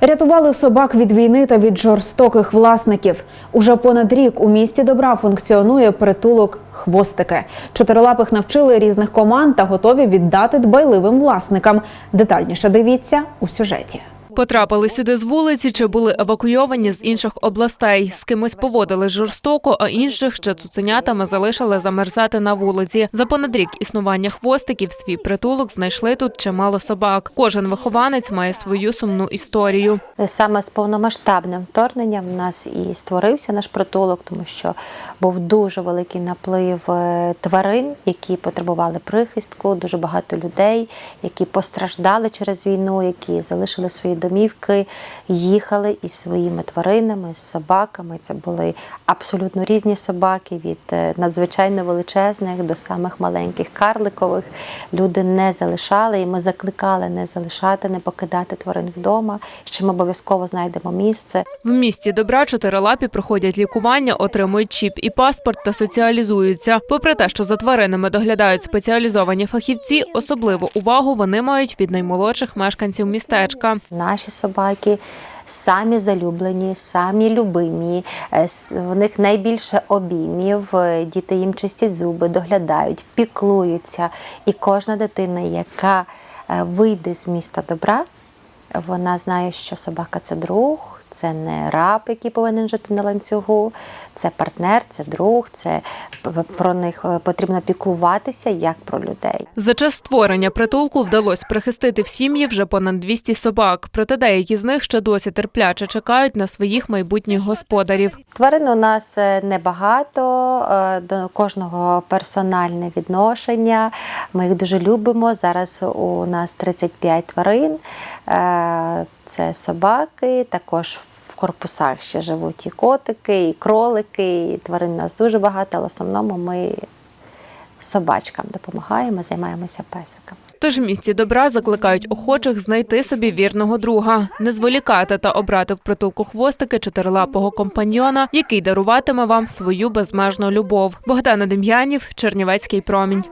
Рятували собак від війни та від жорстоких власників. Уже понад рік у місті добра функціонує притулок хвостики. Чотирилапих навчили різних команд та готові віддати дбайливим власникам. Детальніше дивіться у сюжеті. Потрапили сюди з вулиці чи були евакуйовані з інших областей. З кимось поводили жорстоко, а інших ще цуценятами залишили замерзати на вулиці. За понад рік існування хвостиків свій притулок знайшли тут чимало собак. Кожен вихованець має свою сумну історію. Саме з повномасштабним вторгненням в нас і створився наш притулок, тому що був дуже великий наплив е, тварин, які потребували прихистку, дуже багато людей, які постраждали через війну, які залишили свої домівки, їхали із своїми тваринами, з собаками. Це були абсолютно різні собаки від е, надзвичайно величезних до самих маленьких карликових. Люди не залишали, і ми закликали не залишати, не покидати тварин вдома. Що ми обов'язково знайдемо місце. В місті добра чотирилапі проходять лікування, отримують чіп і паспорт та соціалізуються. Попри те, що за тваринами доглядають спеціалізовані фахівці, особливу увагу вони мають від наймолодших мешканців містечка. Наші собаки самі залюблені, самі любимі. е, В них найбільше обіймів. е, Діти їм чистять зуби, доглядають, піклуються. І кожна дитина, яка е, вийде з міста добра, вона знає, що собака це друг. Це не раб, який повинен жити на ланцюгу, це партнер, це друг, це про них е, потрібно піклуватися як про людей. За час створення притулку вдалося прихистити в сім'ї вже понад 200 собак. Проте деякі з них ще досі терпляче чекають на своїх майбутніх господарів. Тварин у нас е, небагато, е, до кожного персональне відношення. Ми їх дуже любимо. Зараз у нас 35 тварин. Це собаки, також в корпусах ще живуть і котики, і кролики. І тварин у нас дуже багато, але в основному ми собачкам допомагаємо, займаємося песиками. Тож в місті добра закликають охочих знайти собі вірного друга, не зволікати та обрати в притулку хвостики чотирилапого компаньйона, який даруватиме вам свою безмежну любов. Богдана Дем'янів, Чернівецький промінь.